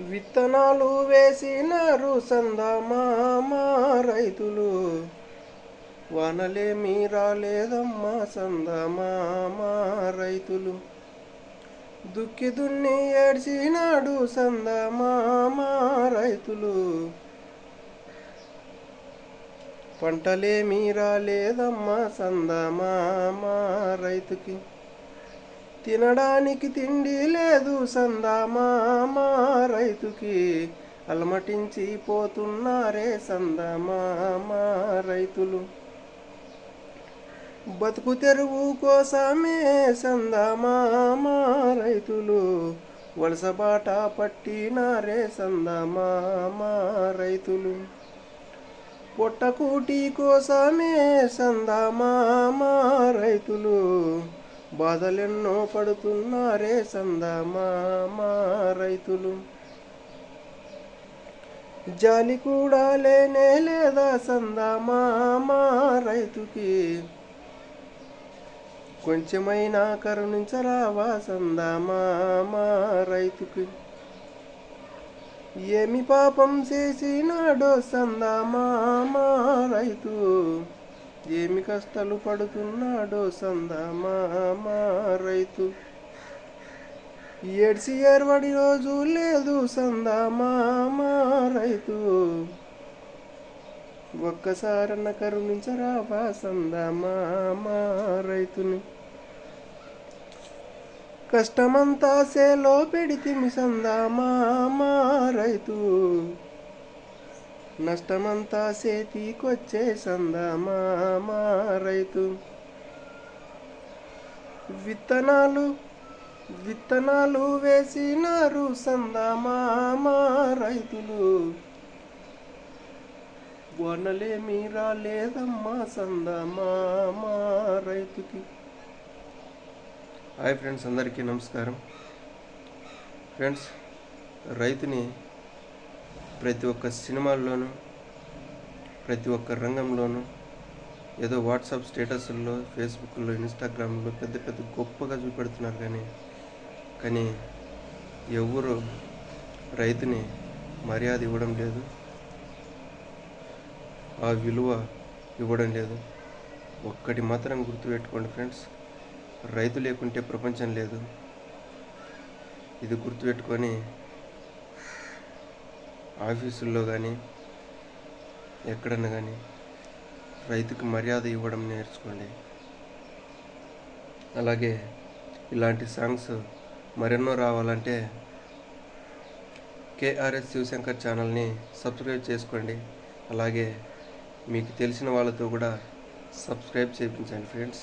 విత్తనాలు వేసినారు సందమామా రైతులు. వానలేమీ రాలేదమ్మా సందమామా రైతులు. దుక్కి దున్ని ఏడ్చినాడు సందమామా రైతులు. పంటలేమీ రాలేదమ్మా సందమామా రైతుకి. తినడానికి తిండి లేదు సందమామా రైతుకి అలమటించి పోతున్నారే సందమామ రైతులు. బతుకు తెరువు కోసమే సందమామ రైతులు. వలసబాట పట్టినారే సందమామ రైతులు. పొట్టకూటి కోసమే సందమామ రైతులు. బాధలెన్నో పడుతున్నారే సందమామ రైతులు. జాలి కూడా లేనే లేదా సందమామ రైతుకి? కొంచెమైనా కరుణించరావా మామా రైతుకి? ఏమి పాపం చేసినాడో సందమామ రైతు? ఏమి కష్టాలు పడుతున్నాడో సందమామ రైతు? ఏడ్చి ఏర్వడి రోజు లేదు సందమామ రైతు. ఒక్కసారన్న కరుణించరావా సందమామ రైతుని. కష్టమంతా సేలో పెడితిమి సందమామ రైతు. నష్టమంతా చేతికొచ్చే సందమామ రైతు. విత్తనాలు విత్తనాలు వేసినారు సందమామ రైతులు. వనలేమి రాలేదమ్మా సందమామ రైతుకి. హాయ్ ఫ్రెండ్స్ అందరికీ నమస్కారం. ఫ్రెండ్స్ రైతుని ప్రతి ఒక్క సినిమాల్లోనూ ప్రతి ఒక్క రంగంలోనూ ఏదో వాట్సాప్ స్టేటస్ల్లో ఫేస్బుక్లో ఇన్స్టాగ్రామ్లో పెద్ద పెద్ద గొప్పగా చూపెడుతున్నారు కానీ కానీ ఎవరు రైతుని మర్యాద ఇవ్వడం లేదు. ఆ విలువ ఇవ్వడం లేదు. ఒక్కటి మాత్రం గుర్తుపెట్టుకోండి ఫ్రెండ్స్ రైతు లేకుంటే ప్రపంచం లేదు. ఇది గుర్తుపెట్టుకొని ఆఫీసుల్లో కానీ ఎక్కడన్నా కానీ రైతుకు మర్యాద ఇవ్వడం నేర్చుకోండి. అలాగే ఇలాంటి సాంగ్స్ మరెన్నో రావాలంటే కేఆర్ఎస్ శివశంకర్ ఛానల్ని సబ్స్క్రైబ్ చేసుకోండి. అలాగే మీకు తెలిసిన వాళ్ళతో కూడా సబ్స్క్రైబ్ చేయించండి ఫ్రెండ్స్.